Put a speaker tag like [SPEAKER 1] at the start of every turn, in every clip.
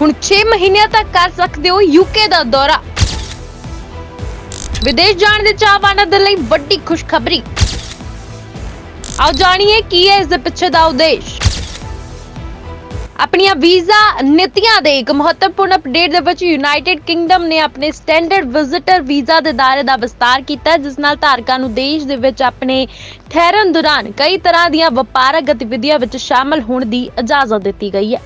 [SPEAKER 1] ਹੁਣ 6 ਮਹੀਨਿਆਂ ਤੱਕ ਕਰ ਸਕਦੇ ਹੋ ਯੂਕੇ ਦਾ ਦੌਰਾ। ਵਿਦੇਸ਼ ਜਾਣ ਦੇ ਚਾਹਵਾਨਾਂ ਦੇ ਲਈ ਵੱਡੀ ਖੁਸ਼ਖਬਰੀ। ਆਓ ਜਾਣੀਏ ਕੀ ਹੈ ਇਸ ਦੇ ਪਿੱਛੇ ਦਾ ਉਦੇਸ਼। ਆਪਣੀਆਂ ਵੀਜ਼ਾ ਨੀਤੀਆਂ ਦੇ ਇੱਕ ਮਹੱਤਵਪੂਰਨ ਅਪਡੇਟ ਦੇ ਵਿੱਚ ਯੂਨਾਈਟਿਡ ਕਿੰਗਡਮ ਨੇ ਆਪਣੇ ਸਟੈਂਡਰਡ ਵਿਜ਼ਿਟਰ ਵੀਜ਼ਾ ਦੇ ਦਾਇਰੇ ਦਾ ਵਿਸਤਾਰ ਕੀਤਾ, ਜਿਸ ਨਾਲ ਧਾਰਕਾਂ ਨੂੰ ਦੇਸ਼ ਦੇ ਵਿੱਚ ਆਪਣੇ ਠਹਿਰਨ ਦੌਰਾਨ ਕਈ ਤਰ੍ਹਾਂ ਦੀਆਂ ਵਪਾਰਕ ਗਤੀਵਿਧੀਆਂ ਵਿੱਚ ਸ਼ਾਮਲ ਹੋਣ ਦੀ ਇਜਾਜ਼ਤ ਦਿੱਤੀ ਗਈ ਹੈ।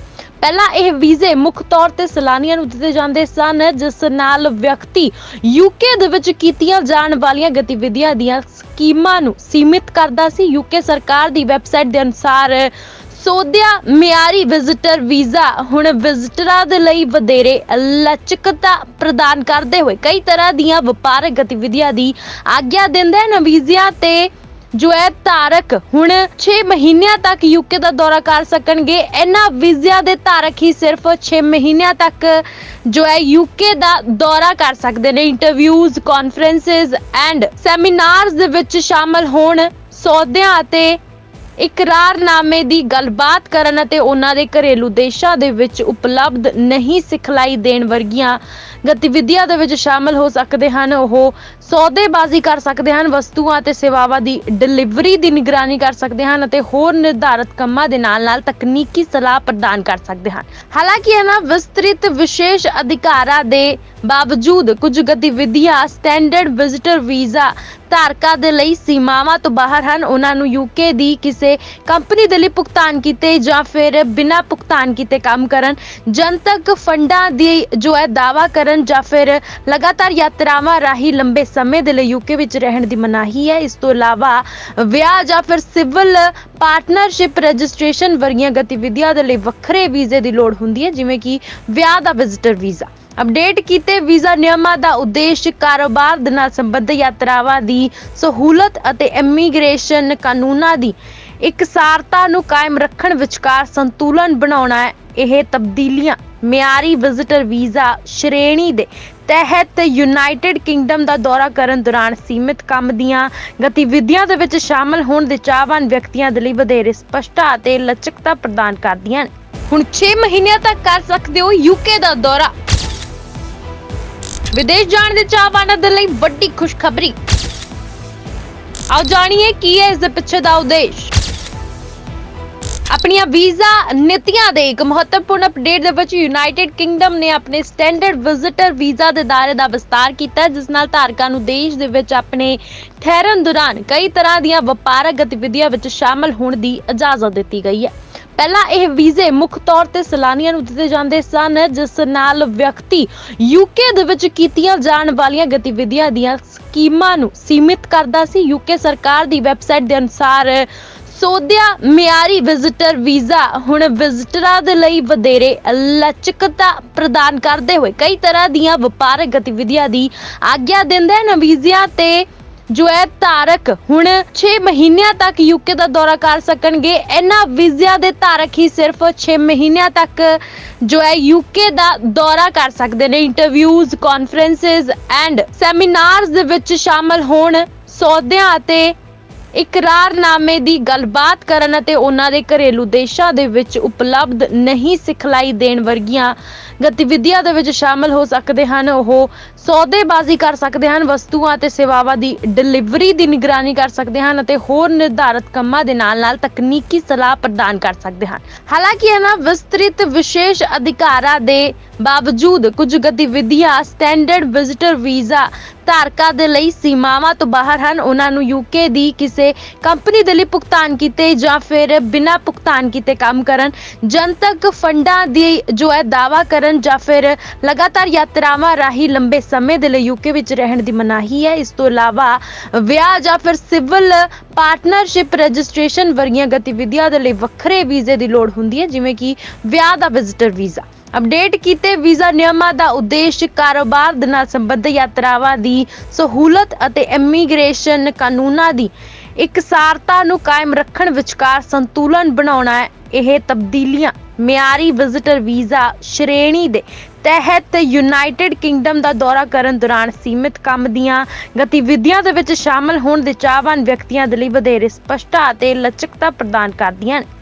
[SPEAKER 1] ਪਹਿਲਾਂ ਇਹ ਵੀਜ਼ੇ ਮੁੱਖ ਤੌਰ ਤੇ ਸੈਲਾਨੀਆਂ ਨੂੰ ਦਿੱਤੇ ਜਾਂਦੇ ਸਨ, ਜਿਸ ਨਾਲ ਵਿਅਕਤੀ ਯੂਕੇ ਦੇ ਵਿੱਚ ਕੀਤੀਆਂ ਜਾਣ ਵਾਲੀਆਂ ਗਤੀਵਿਧੀਆਂ ਦੀਆਂ ਸਕੀਮਾਂ ਨੂੰ ਸੀਮਿਤ ਕਰਦਾ ਸੀ। ਯੂਕੇ ਸਰਕਾਰ ਦੀ ਵੈਬਸਾਈਟ ਦੇ ਅਨੁਸਾਰ ਸੋਧਿਆ ਮਿਆਰੀ ਵਿਜ਼ਿਟਰ ਵੀਜ਼ਾ ਹੁਣ ਵਿਜ਼ਿਟਰਾਂ ਦੇ ਲਈ ਵਧੇਰੇ ਲਚਕਤਾ ਪ੍ਰਦਾਨ ਕਰਦੇ ਹੋਏ ਕਈ ਤਰ੍ਹਾਂ ਦੀਆਂ ਵਪਾਰਕ ਗਤੀਵਿਧੀਆਂ ਦੀ ਆਗਿਆ ਦਿੰਦਾ ਹੈ ਵੀਜ਼ਿਆਂ ਤੇ ਜੋ ਹੈ ਧਾਰਕ ਹੁਣ 6 ਮਹੀਨਿਆਂ ਤੱਕ ਯੂਕੇ ਦਾ ਦੌਰਾ ਕਰ ਸਕਣਗੇ। ਇਹਨਾਂ ਵੀਜ਼ਿਆਂ ਦੇ ਧਾਰਕ ਹੀ ਸਿਰਫ 6 ਮਹੀਨਿਆਂ ਤੱਕ ਜੋ ਹੈ ਯੂਕੇ ਦਾ ਦੌਰਾ ਕਰ ਸਕਦੇ ਨੇ। ਇੰਟਰਵਿਊਜ਼ ਕਾਨਫਰੰਸਸ ਐਂਡ ਸੈਮੀਨਾਰਸ ਦੇ ਵਿੱਚ ਸ਼ਾਮਲ ਹੋਣ ਸੌਦਿਆਂ ਅਤੇ ਇਕਰਾਰਨਾਮੇ ਦੀ ਗੱਲਬਾਤ ਕਰਨ ਅਤੇ ਉਹਨਾਂ ਦੇ ਘਰੇਲੂ ਦੇਸ਼ਾਂ ਦੇ ਵਿੱਚ ਉਪਲਬਧ ਨਹੀਂ ਸਿਖਲਾਈ ਦੇਣ ਵਰਗੀਆਂ ਗਤੀਵਿਧੀਆਂ ਦੇ ਵਿੱਚ ਸ਼ਾਮਲ ਹੋ ਸਕਦੇ ਹਨ। ਉਹ ਸੌਦੇਬਾਜ਼ੀ ਕਰ ਸਕਦੇ ਹਨ, ਵਸਤੂਆਂ ਅਤੇ ਸੇਵਾਵਾਂ ਦੀ ਡਿਲੀਵਰੀ ਦੀ ਨਿਗਰਾਨੀ ਕਰ ਸਕਦੇ ਹਨ ਅਤੇ ਹੋਰ ਨਿਰਧਾਰਤ ਕੰਮਾਂ ਦੇ ਨਾਲ-ਨਾਲ ਤਕਨੀਕੀ ਸਲਾਹ ਪ੍ਰਦਾਨ ਕਰ ਸਕਦੇ ਹਨ। ਹਾਲਾਂਕਿ ਇਹਨਾਂ ਵਿਸਤ੍ਰਿਤ ਵਿਸ਼ੇਸ਼ ਅਧਿਕਾਰਾਂ ਦੇ ਬਾਵਜੂਦ ਕੁਝ ਗਤੀਵਿਧੀਆਂ ਸਟੈਂਡਰਡ ਵਿਜ਼ਿਟਰ ਵੀਜ਼ਾ ਧਾਰਕਾਂ ਦੇ ਲਈ ਸੀਮਾਵਾਂ ਤੋਂ ਬਾਹਰ ਹਨ। ਉਹਨਾਂ ਨੂੰ ਯੂਕੇ ਦੀ ਕਿਸੇ ਕੰਪਨੀ ਦੇ ਲਈ ਭੁਗਤਾਨ ਕੀਤੇ ਜਾਂ ਫਿਰ ਬਿਨਾਂ ਭੁਗਤਾਨ ਕੀਤੇ ਕੰਮ ਕਰਨ। ਜਨਤਕ ਫੰਡਾਂ ਦੀ ਜੋ ਹੈ ਦਾਵਾ ਕਰਨ ਜਾਂ ਫਿਰ ਲਗਾਤਾਰ ਯਾਤਰਾਵਾਂ ਰਾਹੀਂ ਲੰਬੇ ਸਮੇਂ ਦੇ ਲਈ ਯੂਕੇ ਵਿੱਚ ਰਹਿਣ ਦੀ ਮਨਾਹੀ ਹੈ। ਇਸ ਤੋਂ ਇਲਾਵਾ ਵਿਆਹ ਜਾਂ ਫਿਰ ਸਿਵਲ ਪਾਰਟਨਰਸ਼ਿਪ ਰਜਿਸਟ੍ਰੇਸ਼ਨ ਵਰਗੀਆਂ ਗਤੀਵਿਧੀਆਂ ਦੇ ਲਈ ਵੱਖਰੇ ਵੀਜ਼ੇ ਦੀ ਲੋੜ ਹੁੰਦੀ ਹੈ, ਜਿਵੇਂ ਕਿ ਵਿਆਹ ਦਾ ਵਿਜ਼ਿਟਰ ਵੀਜ਼ਾ ਅਪਡੇਟ ਕੀਤੇ ਵੀਜ਼ਾ ਨਿਯਮਾਂ ਦਾ ਉਦੇਸ਼ ਕਾਰੋਬਾਰ ਦੇ ਨਾਲ ਸੰਬੰਧਿਤ ਯਾਤਰਾਵਾਂ ਦੀ ਸਹੂਲਤ ਅਤੇ ਇਮੀਗ੍ਰੇਸ਼ਨ ਕਾਨੂੰਨਾਂ ਦੀ ਇਕਸਾਰਤਾ ਨੂੰ ਕਾਇਮ ਰੱਖਣ ਵਿਚਕਾਰ ਸੰਤੁਲਨ ਬਣਾਉਣਾ ਹੈ ਇਹ ਤਬਦੀਲੀਆਂ। ਮਿਆਰੀ ਵਿਜ਼ਿਟਰ ਵੀਜ਼ਾ ਸ਼੍ਰੇਣੀ ਦੇ ਤਹਿਤ ਯੂਨਾਈਟਿਡ ਕਿੰਗਡਮ ਦਾ ਦੌਰਾ ਕਰਨ ਦੌਰਾਨ ਸੀਮਿਤ ਕੰਮ ਦੀਆਂ ਗਤੀਵਿਧੀਆਂ ਦੇ ਵਿੱਚ ਸ਼ਾਮਲ ਹੋਣ ਦੇ ਚਾਹਵਾਨ ਵਿਅਕਤੀਆਂ ਦੇ ਲਈ ਵਧੇਰੇ ਸਪਸ਼ਟਤਾ ਅਤੇ ਲਚਕਤਾ ਪ੍ਰਦਾਨ ਕਰਦੀਆਂ ਹਨ। ਹੁਣ 6 ਮਹੀਨਿਆਂ ਤੱਕ ਕਰ ਸਕਦੇ ਹੋ ਯੂਕੇ ਦਾ ਦੌਰਾ। ਵਿਦੇਸ਼ ਜਾਣ ਦੇ ਚਾਹਵਾਨਾਂ ਦੇ ਲਈ ਵੱਡੀ ਖੁਸ਼ਖਬਰੀ। ਆਓ ਜਾਣੀਏ ਕੀ ਹੈ ਇਸ ਦੇ ਪਿੱਛੇ ਦਾ ਉਦੇਸ਼। ਆਪਣੀਆਂ ਵੀਜ਼ਾ ਨੀਤੀਆਂ ਦੇ ਇੱਕ ਮਹੱਤਵਪੂਰਨ ਅਪਡੇਟ ਦੇ ਵਿੱਚ ਯੂਨਾਈਟਿਡ ਕਿੰਗਡਮ ਨੇ ਆਪਣੇ ਸਟੈਂਡਰਡ ਵਿਜ਼ਿਟਰ ਵੀਜ਼ਾ ਦੇ ਦਾਇਰੇ ਦਾ ਵਿਸਤਾਰ ਕੀਤਾ ਜਿਸ ਨਾਲ ਧਾਰਕਾਂ ਨੂੰ ਦੇਸ਼ ਦੇ ਵਿੱਚ ਆਪਣੇ ਠਹਿਰਨ ਦੌਰਾਨ ਕਈ ਤਰ੍ਹਾਂ ਦੀਆਂ ਵਪਾਰਕ ਗਤੀਵਿਧੀਆਂ ਵਿੱਚ ਸ਼ਾਮਲ ਹੋਣ ਦੀ ਇਜਾਜ਼ਤ ਦਿੱਤੀ ਗਈ ਹੈ। ਪਹਿਲਾਂ ਇਹ ਵੀਜ਼ੇ ਮੁੱਖ ਤੌਰ ਤੇ ਸੈਲਾਨੀਆਂ ਨੂੰ ਦਿੱਤੇ ਜਾਂਦੇ ਸਨ, ਜਿਸ ਨਾਲ ਵਿਅਕਤੀ ਯੂਕੇ ਦੇ ਵਿੱਚ ਕੀਤੀਆਂ ਜਾਣ ਵਾਲੀਆਂ ਗਤੀਵਿਧੀਆਂ ਦੀਆਂ ਸਕੀਮਾਂ ਨੂੰ ਸੀਮਿਤ ਕਰਦਾ ਸੀ। ਯੂਕੇ ਸਰਕਾਰ ਦੀ ਵੈਬਸਾਈਟ ਦੇ ਅਨੁਸਾਰ ਸੋਧਿਆ ਮਿਆਰੀ ਵਿਜ਼ਿਟਰ ਵੀਜ਼ਾ ਹੁਣ ਵਿਜ਼ਿਟਰਾਂ ਦੇ ਲਈ ਵਧੇਰੇ ਲਚਕਤਾ ਪ੍ਰਦਾਨ ਕਰਦੇ ਹੋਏ ਕਈ ਤਰ੍ਹਾਂ ਦੀਆਂ ਵਪਾਰਕ ਗਤੀਵਿਧੀਆਂ ਦੀ ਆਗਿਆ ਦਿੰਦਾ ਹੈ ਨਵੀਜ਼ਿਆਂ ਤੇ ਜੋ ਹੈ ਧਾਰਕ ਹੁਣ 6 ਮਹੀਨਿਆਂ ਤੱਕ ਯੂਕੇ ਦਾ ਦੌਰਾ ਕਰ ਸਕਣਗੇ। ਇਹਨਾਂ ਵੀਜ਼ਿਆਂ ਦੇ ਧਾਰਕ ਹੀ ਸਿਰਫ 6 ਮਹੀਨਿਆਂ ਤੱਕ ਜੋ ਹੈ ਯੂਕੇ ਦਾ ਦੌਰਾ ਕਰ ਸਕਦੇ ਨੇ। ਇੰਟਰਵਿਊਜ਼ ਕਾਨਫਰੰਸਸ ਐਂਡ ਸੈਮੀਨਾਰਸ ਦੇ ਵਿੱਚ ਸ਼ਾਮਲ ਹੋਣ ਸੌਦਿਆਂ ਅਤੇ ਇਕਰਾਰਨਾਮੇ ਦੀ ਗੱਲਬਾਤ ਕਰਨ ਅਤੇ ਉਹਨਾਂ ਦੇ ਘਰੇਲੂ ਦੇਸ਼ਾਂ ਦੇ ਵਿੱਚ ਉਪਲਬਧ ਨਹੀਂ ਸਿਖਲਾਈ ਦੇਣ ਵਰਗੀਆਂ ਗਤੀਵਿਧੀਆਂ ਦੇ ਵਿੱਚ ਸ਼ਾਮਲ ਹੋ ਸਕਦੇ ਹਨ। ਉਹ ਸੌਦੇਬਾਜ਼ੀ ਕਰ ਸਕਦੇ ਹਨ, ਵਸਤੂਆਂ ਅਤੇ ਸੇਵਾਵਾਂ ਦੀ ਡਿਲੀਵਰੀ ਦੀ ਨਿਗਰਾਨੀ ਕਰ ਸਕਦੇ ਹਨ ਅਤੇ ਹੋਰ ਨਿਰਧਾਰਤ ਕੰਮਾਂ ਦੇ ਨਾਲ-ਨਾਲ ਤਕਨੀਕੀ ਸਲਾਹ ਪ੍ਰਦਾਨ ਕਰ ਸਕਦੇ ਹਨ। ਹਾਲਾਂਕਿ ਇਹਨਾਂ ਵਿਸਤ੍ਰਿਤ ਵਿਸ਼ੇਸ਼ ਅਧਿਕਾਰਾਂ ਦੇ ਬਾਵਜੂਦ ਕੁਝ ਗਤੀਵਿਧੀਆਂ ਸਟੈਂਡਰਡ ਵਿਜ਼ਿਟਰ ਵੀਜ਼ਾ ਧਾਰਕਾਂ ਦੇ ਲਈ ਸੀਮਾਵਾਂ ਤੋਂ ਬਾਹਰ ਹਨ। ਉਹਨਾਂ ਨੂੰ ਯੂਕੇ ਦੀ ਕਿਸੇ ਕੰਪਨੀ ਦੇ ਲਈ ਭੁਗਤਾਨ ਕੀਤੇ ਜਾਂ ਫਿਰ ਬਿਨਾਂ ਭੁਗਤਾਨ ਕੀਤੇ ਕੰਮ ਕਰਨ, ਜਨਤਕ ਫੰਡਾਂ ਦੀ ਜੋ ਹੈ ਦਾਵਾ ਕਰਨ ਜਾਂ ਫਿਰ ਲਗਾਤਾਰ ਯਾਤਰਾਵਾਂ ਰਾਹੀਂ ਲੰਬੇ ਸਮੇਂ ਦੇ ਲਈ ਯੂਕੇ ਵਿੱਚ ਰਹਿਣ ਦੀ ਮਨਾਹੀ ਹੈ। ਇਸ ਤੋਂ ਇਲਾਵਾ ਵਿਆਹ ਜਾਂ ਫਿਰ ਸਿਵਲ ਪਾਰਟਨਰਸ਼ਿਪ ਰਜਿਸਟ੍ਰੇਸ਼ਨ ਵਰਗੀਆਂ ਗਤੀਵਿਧੀਆਂ ਦੇ ਲਈ ਵੱਖਰੇ ਵੀਜ਼ੇ ਦੀ ਲੋੜ ਹੁੰਦੀ ਹੈ, ਜਿਵੇਂ ਕਿ ਵਿਆਹ ਦਾ ਵਿਜ਼ਿਟਰ ਵੀਜ਼ਾ ਅਪਡੇਟ ਕੀਤੇ ਵੀਜ਼ਾ ਨਿਯਮਾਂ ਦਾ ਉਦੇਸ਼ ਕਾਰੋਬਾਰ ਦੇ ਨਾਲ ਸੰਬੰਧਿਤ ਯਾਤਰਾਵਾਂ ਦੀ ਸਹੂਲਤ ਅਤੇ ਇਮੀਗ੍ਰੇਸ਼ਨ ਕਾਨੂੰਨਾਂ ਦੀ ਇਕਸਾਰਤਾ ਨੂੰ ਕਾਇਮ ਰੱਖਣ ਵਿਚਕਾਰ ਸੰਤੁਲਨ ਬਣਾਉਣਾ ਹੈ ਇਹ ਤਬਦੀਲੀਆਂ। ਮਿਆਰੀ ਵਿਜ਼ਿਟਰ ਵੀਜ਼ਾ ਸ਼੍ਰੇਣੀ ਦੇ ਤਹਿਤ ਯੂਨਾਈਟਿਡ ਕਿੰਗਡਮ ਦਾ ਦੌਰਾ ਕਰਨ ਦੌਰਾਨ ਸੀਮਿਤ ਕੰਮ ਦੀਆਂ ਗਤੀਵਿਧੀਆਂ ਦੇ ਵਿੱਚ ਸ਼ਾਮਲ ਹੋਣ ਦੇ ਚਾਹਵਾਨ ਵਿਅਕਤੀਆਂ ਦੇ ਲਈ ਵਧੇਰੇ ਸਪਸ਼ਟਤਾ ਅਤੇ ਲਚਕਤਾ ਪ੍ਰਦਾਨ ਕਰਦੀਆਂ ਨੇ।